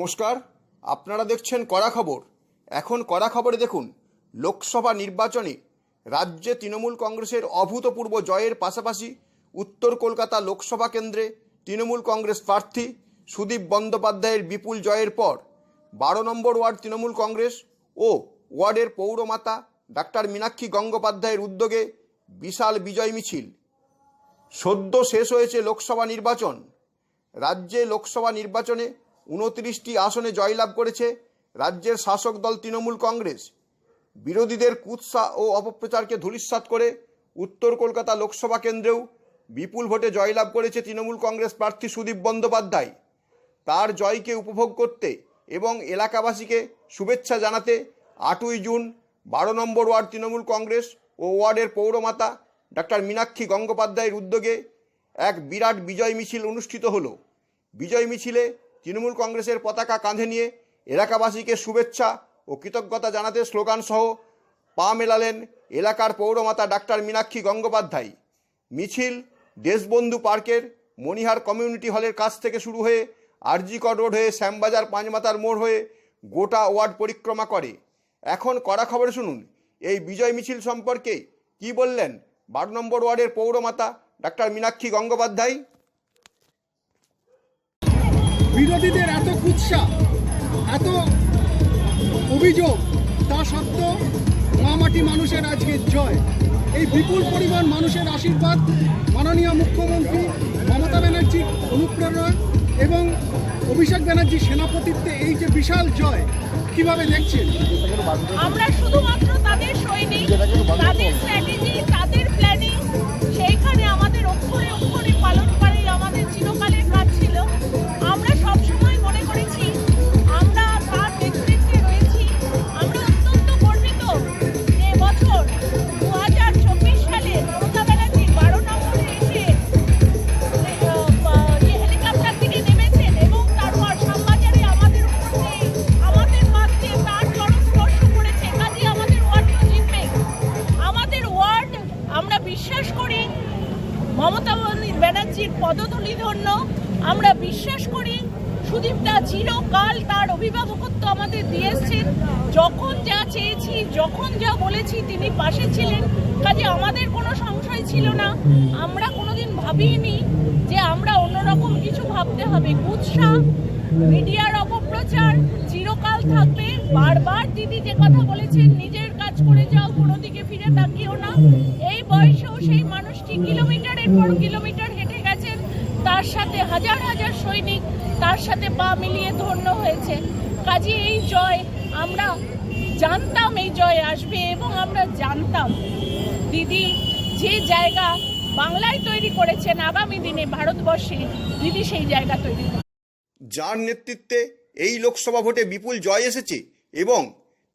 নমস্কার, আপনারা দেখছেন কড়া খবর। এখন কড়া খবরে দেখুন, লোকসভা নির্বাচনে রাজ্যে তৃণমূল কংগ্রেসের অভূতপূর্ব জয়ের পাশাপাশি উত্তর কলকাতা লোকসভা কেন্দ্রে তৃণমূল কংগ্রেস প্রার্থী সুদীপ বন্দ্যোপাধ্যায়ের বিপুল জয়ের পর বারো নম্বর ওয়ার্ড তৃণমূল কংগ্রেস ও ওয়ার্ডের পৌরমাতা ডাক্তার মীনাক্ষী গঙ্গোপাধ্যায়ের উদ্যোগে বিশাল বিজয় মিছিল। সদ্য শেষ হয়েছে লোকসভা নির্বাচন। রাজ্যে লোকসভা নির্বাচনে উনত্রিশটি আসনে জয়লাভ করেছে রাজ্যের শাসক দল তৃণমূল কংগ্রেস। বিরোধীদের কুৎসা ও অপপ্রচারকে ধূলিসাৎ করে উত্তর কলকাতা লোকসভা কেন্দ্রেও বিপুল ভোটে জয়লাভ করেছে তৃণমূল কংগ্রেস প্রার্থী সুদীপ বন্দ্যোপাধ্যায়। তার জয়কে উপভোগ করতে এবং এলাকাবাসীকে শুভেচ্ছা জানাতে আটই জুন বারো নম্বর ওয়ার্ড তৃণমূল কংগ্রেস ও ওয়ার্ডের পৌরমাতা ডাক্তার মীনাক্ষী গঙ্গোপাধ্যায়ের উদ্যোগে এক বিরাট বিজয় মিছিল অনুষ্ঠিত হলো। বিজয় মিছিলে তৃণমূল কংগ্রেসের পতাকা কাঁধে নিয়ে এলাকাবাসীকে শুভেচ্ছা ও কৃতজ্ঞতা জানাতে স্লোগান সহ পা মেলালেন এলাকার পৌরমাতা ডাক্তার মীনাক্ষী গঙ্গোপাধ্যায়। মিছিল দেশবন্ধু পার্কের মণিহার কমিউনিটি হলের কাছ থেকে শুরু হয়ে আরজিকর রোড হয়ে শ্যামবাজার পাঁচমাতার মোড় হয়ে গোটা ওয়ার্ড পরিক্রমা করে। এখন কড়া খবর শুনুন, এই বিজয় মিছিল সম্পর্কে কি বললেন বারো নম্বর ওয়ার্ডের পৌরমাতা ডাক্তার মীনাক্ষী গঙ্গোপাধ্যায়? বিরোধীদের এত কুৎসা, এত অভিযোগ, তা সত্ত্বেও মামাটি মানুষের আজকে জয়। এই বিপুল পরিমাণ মানুষের আশীর্বাদ মাননীয় মুখ্যমন্ত্রী মমতা ব্যানার্জির অনুপ্রেরণা এবং অভিষেক ব্যানার্জির সেনাপতিত্বে এই যে বিশাল জয়, কীভাবে দেখছেন? আমরা শুধুমাত্র তাদের সৈনিক চিরকাল তার অভিভাবকত্ব আমাদের দিয়ে এসছেন যখন যা চেয়েছি, যখন যা বলেছি, তিনি পাশে ছিলেন। কাজে আমাদের কোনো সংশয় ছিল না। আমরা কোনোদিন ভাবিনি যে আমরা অন্যরকম কিছু ভাবতে হবে। কুৎসা মিডিয়ার অপপ্রচার চিরকাল থাকবে। বারবার দিদি যে কথা বলেছেন, নিজের কাজ করে যাও, কোনো দিকে ফিরে তাকিও না। এই বয়সেও সেই মানুষটি কিলোমিটারের পর কিলোমিটার তার সাথে হাজার হাজার সৈনিক তার সাথে পা মিলিয়ে ধন্য হয়েছে। কাজে এই জয় আমরা জানতাম, এই জয় আসবে এবং আমরা জানতাম। দিদি যে জায়গা বাংলায় তৈরি করেছেন আগামী দিনে ভারতবর্ষে, দিদি সেই জায়গা তৈরি। যার নেতৃত্বে এই লোকসভা ভোটে বিপুল জয় এসেছে এবং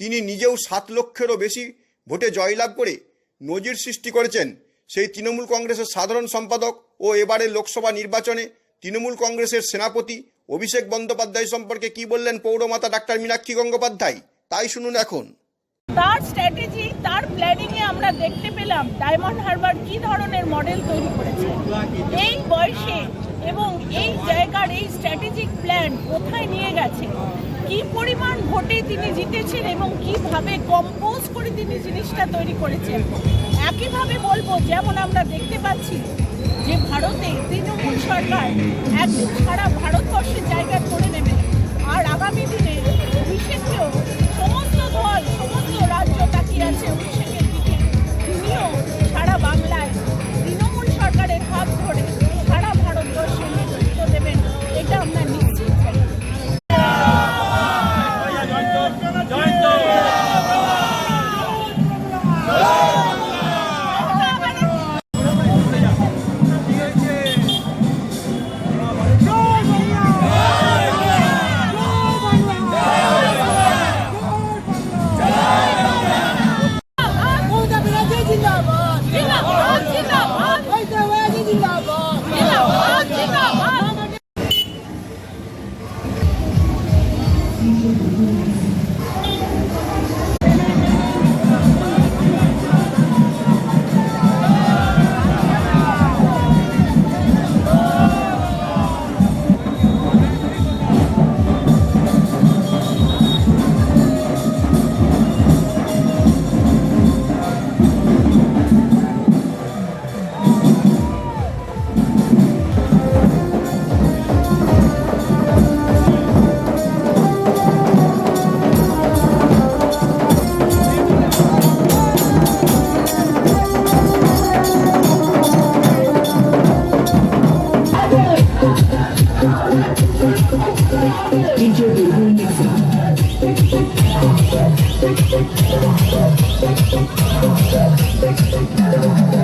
তিনি নিজেও সাত লক্ষেরও বেশি ভোটে জয়লাভ করে নজির সৃষ্টি করেছেন। সেই তৃণমূল কংগ্রেসের সাধারণ সম্পাদক ও এবারের লোকসভা নির্বাচনে তৃণমূল কংগ্রেসের সেনাপতি অভিষেক বন্দ্যোপাধ্যায় সম্পর্কে কি বললেন পৌরমাতা ডাক্তার মীনাক্ষী গঙ্গোপাধ্যায়? তাই শুনুন এখন। তার স্ট্র্যাটেজি তার প্ল্যানিং এ আমরা দেখতে পেলাম ডায়মন্ড হারবার কি ধরনের মডেল তৈরি করেছে। এই বয়সে এবং এই জায়গার এই স্ট্র্যাটেজিক প্ল্যান কোথায় নিয়ে গেছে? কি পরিমাণ ভোটে তিনি জিতেছেন এবং কীভাবে কম্পোজ করে তিনি জিনিসটা তৈরি করেছেন? একইভাবে বলব, যেমন আমরা দেখতে পাচ্ছি যে ভারতে তৃণমূল সরকার একদিন সারা ভারতবর্ষের জায়গা করে নেবে। আর আগামী দিনে Thank you.